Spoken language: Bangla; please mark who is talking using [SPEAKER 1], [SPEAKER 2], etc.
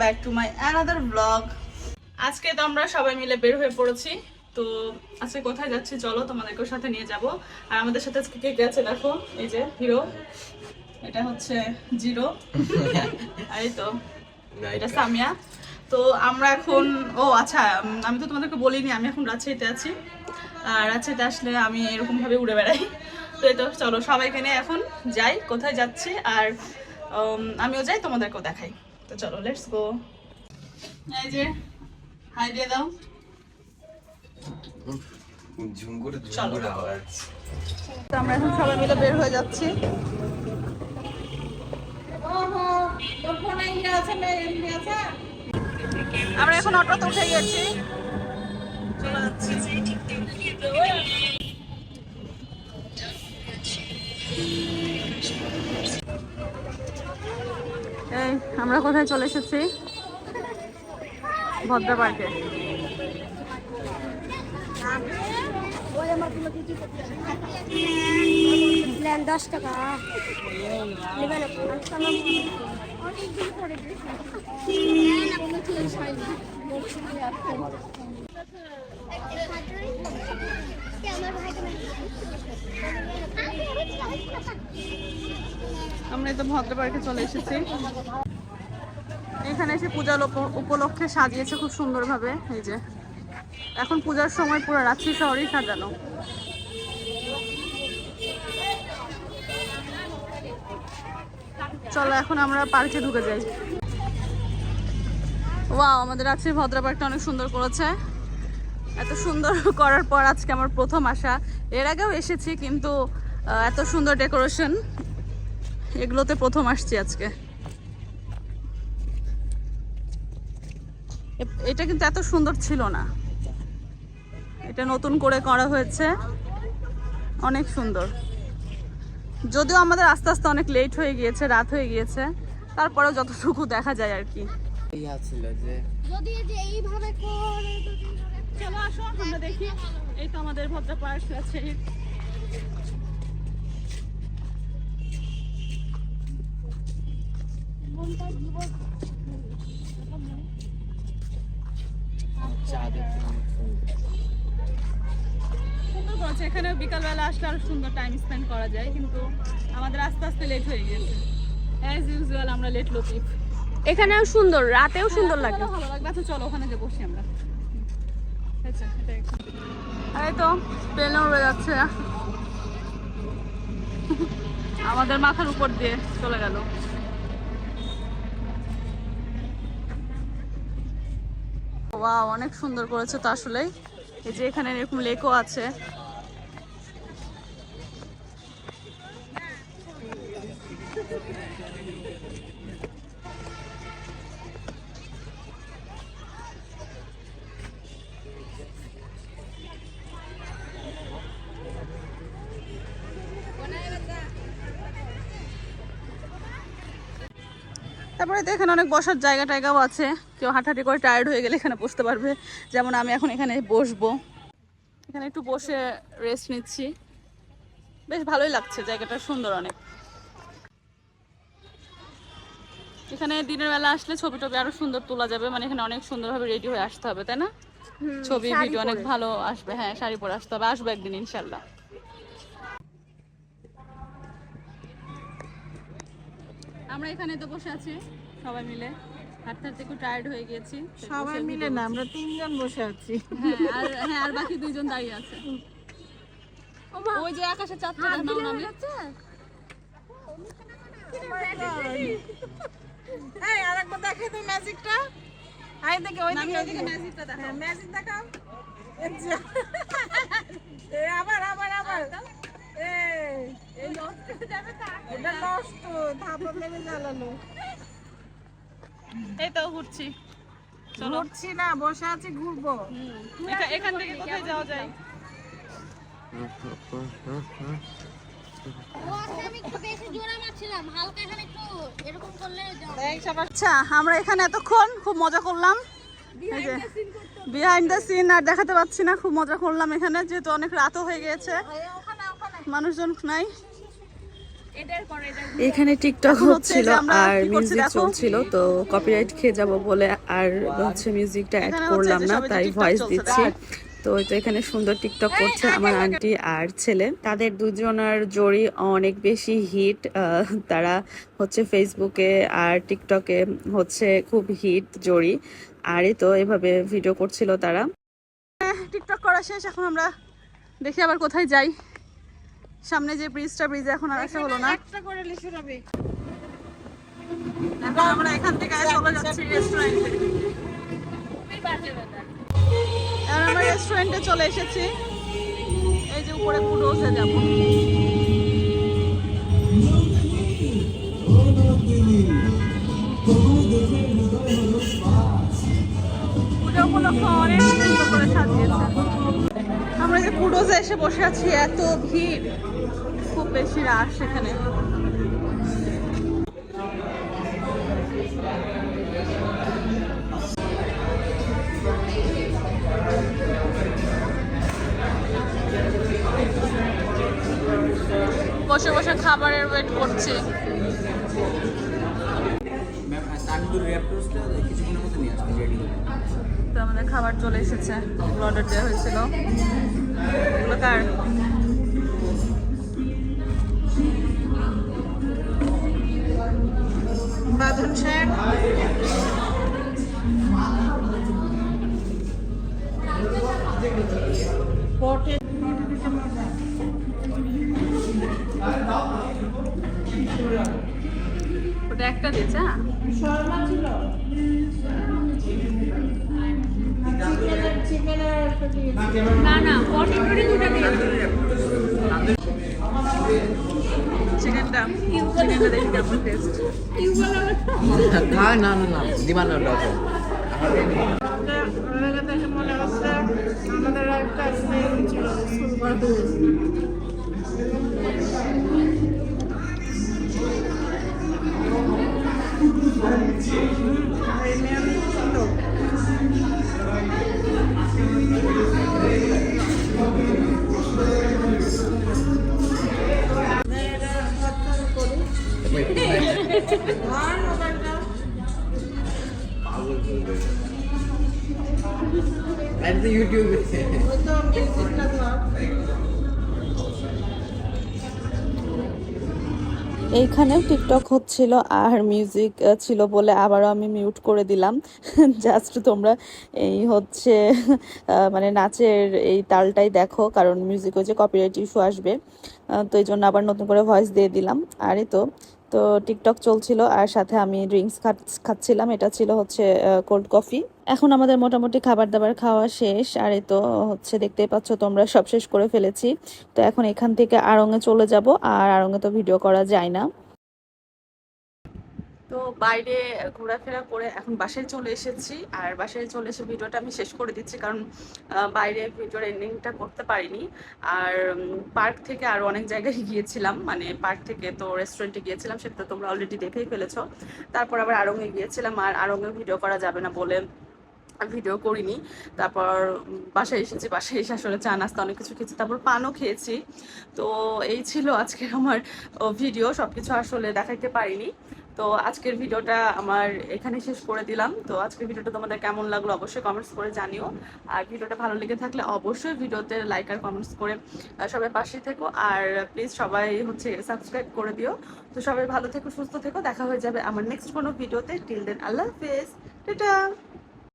[SPEAKER 1] Back to my another blog আজকে তো আমরা সবাই মিলে বের হয়ে পড়েছি। তো আজকে কোথায় যাচ্ছি চলো তোমাদেরকেও সাথে নিয়ে যাব। আর আমাদের সাথে আজকে কে কে আছে দেখো? এই যে হিরো। এটা হচ্ছে জিরো। এই তো এটা সামিয়া। তো আমরা এখন ও আচ্ছা আমি তো তোমাদেরকে বলিনি আমি এখন রাজশাহীতে আছি। আর রাজশাহীতে আসলে আমি এরকম ভাবে উড়ে বেড়াই। তো এই তো চলো সবাইকে নিয়ে এখন যাই কোথায় যাচ্ছি। আর আমিও যাই তোমাদেরকেও দেখাই। তো চলো লেটস গো এই যে হাই দিয়ে দাও।
[SPEAKER 2] ঝুম করে ঝুম
[SPEAKER 1] চলো।
[SPEAKER 2] করে আওয়াজ।
[SPEAKER 1] তো আমরা এখন সবাই মিলে বের হয়ে যাচ্ছি। আমরা এখন অটোতে উঠে গেছি। চলে যাচ্ছি। এই আমরা কোথায় চলে এসেছি? ভদ্র পার্কে
[SPEAKER 3] প্ল্যান দশ টাকা।
[SPEAKER 1] আমরা এই তো ভদ্র পার্কে চলে এসেছি। এখানে এসে পূজা উপলক্ষে সাজিয়েছে খুব সুন্দরভাবে, এই যে। এখন পূজার সময় পুরো রাত্রি শহরেই সাজানো। চলো, এখন আমরা পার্কে ঢুকে যাই। ওয়াও, আমাদের রাত্রি ভদ্র পার্কটা অনেক সুন্দর করেছে। এত সুন্দর করার পর আজকে আমার প্রথম আসা। এর আগেও এসেছি কিন্তু এত সুন্দর ডেকোরেশন। এগুলোতে প্রথম আসছি আজকে। এটা কিন্তু এত সুন্দর ছিল না। এটা নতুন করে করা হয়েছে। অনেক সুন্দর। যদিও আমাদের আস্তে আস্তে অনেক লেট হয়ে গিয়েছে রাত হয়ে গিয়েছে। তারপরেও যতটুকু দেখা যায় আর কি।
[SPEAKER 2] ছিল যে
[SPEAKER 3] যদি এইভাবে করে যদি
[SPEAKER 1] চলো আসো আমরা দেখি। এই তো আমাদের
[SPEAKER 2] সুন্দর
[SPEAKER 1] করেছে এখানে বিকালবেলা আসলে আরও সুন্দর টাইম স্পেন্ড করা যায় কিন্তু আমাদের আস্তে আস্তে লেট হয়ে গেছে। অ্যাজ ইউজুয়াল আমরা লেট লতিফ
[SPEAKER 3] এখানেও সুন্দর রাতেও সুন্দর লাগে।
[SPEAKER 1] ভালো লাগবে। আচ্ছা চলো ওখানে যে বসি আমরা। তো যাচ্ছে। আমাদের মাথার উপর দিয়ে চলে গেল। অনেক সুন্দর করেছে তো আসলেই। এই যে এখানে এরকম লেকও আছে। তারপরে তো এখানে অনেক বসার জায়গা টায়গাও আছে। কেউ হাঁটাহাঁটি করে টায়ার্ড হয়ে গেলে এখানে বসতে পারবে। যেমন আমি এখন এখানে বসবো। এখানে একটু বসে রেস্ট নিচ্ছি। বেশ ভালোই লাগছে জায়গাটা সুন্দর অনেক। এখানে দিনের বেলা আসলে ছবি টবি আরও সুন্দর তোলা যাবে। মানে এখানে অনেক সুন্দরভাবে রেডি হয়ে আসতে হবে তাই না? ছবি ভিডিও অনেক ভালো আসবে। হ্যাঁ শাড়ি পরে আসতে হবে। আসব একদিন ইনশাল্লাহ আমরা এখানে তো বসে আছি সবাই মিলে। হাঁটতে হাঁটতে একটু টায়ার্ড হয়ে গিয়েছি তো
[SPEAKER 4] সবাই মিলে না আমরা তিনজন বসে আছি।
[SPEAKER 1] হ্যাঁ আর হ্যাঁ আর বাকি দুইজন দাঁড়িয়ে আছে। ওই যে আকাশে চাঁদটা নাও না আমি।
[SPEAKER 4] এই আরেকবার দেখে তো ম্যাজিকটা। আই দেখে ওই দিকে
[SPEAKER 1] ম্যাজিকটা দেখাবো
[SPEAKER 4] ম্যাজিক দেখাও। যে। আবার আবার আবার। এই
[SPEAKER 1] এই নষ্ট যাবে তা।
[SPEAKER 4] এটা নষ্ট ধাপা লেগে
[SPEAKER 1] এই তো ঘুরছি।
[SPEAKER 4] ঘুরছি না বসে আছি ঘুরবো।
[SPEAKER 1] এখান থেকে কোথায় যাওয়া যায়?
[SPEAKER 3] ও আজকে আমি একটু বেশি জোরে মারছিলাম হালকা এখানে একটু এরকম করলে যাও
[SPEAKER 1] আচ্ছা আমরা এখানে এতক্ষণ খুব মজা করলাম। বিহাইন্ড দ্য সিন আর দেখাতে পাচ্ছি না খুব মজা করলাম এখানে যেহেতু অনেক রাতও হয়ে গিয়েছে। মানুষজন নাই।
[SPEAKER 5] এখানে টিকটক হচ্ছিল আর মিউজিক চলছিল তো কপিরাইট খেয়ে যাব বলে আর হচ্ছে মিউজিকটা অ্যাড করলাম না তাই ভয়েস দিচ্ছি। তো ওই তো এখানে সুন্দর টিকটক করছে আমার আন্টি আর ছেলে। তাদের দুজনের জড়ি অনেক বেশি হিট তারা হচ্ছে ফেসবুকে আর টিকটকে হচ্ছে খুব হিট জড়ি। আর এই তো এভাবে ভিডিও করছিল তারা।
[SPEAKER 1] টিকটক করা শেষ এখন আমরা দেখি আবার কোথায় যাই। সামনে যে ব্রিজটা ব্রিজ এখন আর আসা হলো না।
[SPEAKER 4] একটা করে লিচু রবি।
[SPEAKER 1] এখন আমরা এখান থেকে চলে যাচ্ছি রেস্টুরেন্টে এখন আমরা রেস্টুরেন্টে চলে এসেছি। এই যে উপরে কুডোসে যাব। পুজো উপলক্ষে অনেক সুন্দর করে সাজিয়েছে। আমরা যে কুডোসে এসে বসে আছি, এত ভিড়। খুব বেশি রাশ এখানে। বসে বসে খাবারের ওয়েট করছি।
[SPEAKER 2] র্যাপ টোস্টটা কিছুক্ষণের মধ্যে নিয়ে আসবেন রেডি
[SPEAKER 1] তো আমাদের খাবার চলে এসেছে। অর্ডার দেওয়া হয়েছিল। এগুলো কার?
[SPEAKER 4] বাঁধন সাহেব
[SPEAKER 1] একটা দিয়েছে হ্যাঁ?
[SPEAKER 4] শর্মা ছিল
[SPEAKER 3] না না পটেটোরই দুটো দিয়ে
[SPEAKER 1] চিকেনটা চিকেনটা দেখি কেমন টেস্ট
[SPEAKER 2] না না না দিবান না
[SPEAKER 4] আমাদের মনে হচ্ছে আমাদের একটা ছিল স্কুল Amen.
[SPEAKER 5] এইখানেও টিকটক হচ্ছিল আর মিউজিক ছিল বলে আবারও আমি মিউট করে দিলাম। জাস্ট তোমরা এই হচ্ছে মানে নাচের এই তালটাই দেখো, কারণ মিউজিক হচ্ছে কপিরাইট ইস্যু আসবে। তো এই জন্য আবার নতুন করে ভয়েস দিয়ে দিলাম। আর তো তো টিকটক চলছিল আর সাথে আমি ড্রিঙ্কস খাচ্ছিলাম। এটা ছিল হচ্ছে কোল্ড কফি এখন আমাদের মোটামুটি খাবার দাবার খাওয়া শেষ। আর এই তো হচ্ছে দেখতেই পাচ্ছ তোমরা সব শেষ করে ফেলেছি। তো এখন এখান থেকে আড়ঙে চলে যাব, আর আড়ঙে তো ভিডিও করা যায় না। তো বাইরে ঘোরাফেরা করে এখন বাসায় চলে এসেছি, আর বাসায় চলে এসে ভিডিওটা আমি শেষ করে দিচ্ছি, কারণ বাইরে ভিডিওর এন্ডিংটা করতে পারিনি। আর পার্ক থেকে আরও অনেক জায়গায় গিয়েছিলাম মানে পার্ক থেকে তো রেস্টুরেন্টে গিয়েছিলাম, সেটা তোমরা অলরেডি দেখেই ফেলেছো। তারপর আবার আড়ঙে গিয়েছিলাম, আর আড়ঙে ভিডিও করা যাবে না বলে ভিডিও করিনি। তারপর বাসায় এসেছি, বাসায় এসে আসলে চা, নাস্তা অনেক কিছু খেয়েছি। তারপর পানও খেয়েছি। তো এই ছিল আজকের আমার ভিডিও। সবকিছু আসলে দেখাইতে পারিনি। তো আজকের ভিডিওটা আমার এখানে শেষ করে দিলাম। তো আজকের ভিডিওটা তোমাদের কেমন লাগল অবশ্যই কমেন্টস করে জানিও। আর ভিডিওটা ভালো লেগে থাকলে অবশ্যই ভিডিওতে লাইক আর কমেন্টস করে সবাই পাশে থেকো। আর প্লিজ সবাই হচ্ছে সাবস্ক্রাইব করে দিও। তো সবাই ভালো থেকো, সুস্থ থেকো। দেখা হয়ে যাবে আমার নেক্সট কোনো ভিডিওতে। টিল দেন আল্লাহ হাফেজ। টাটা।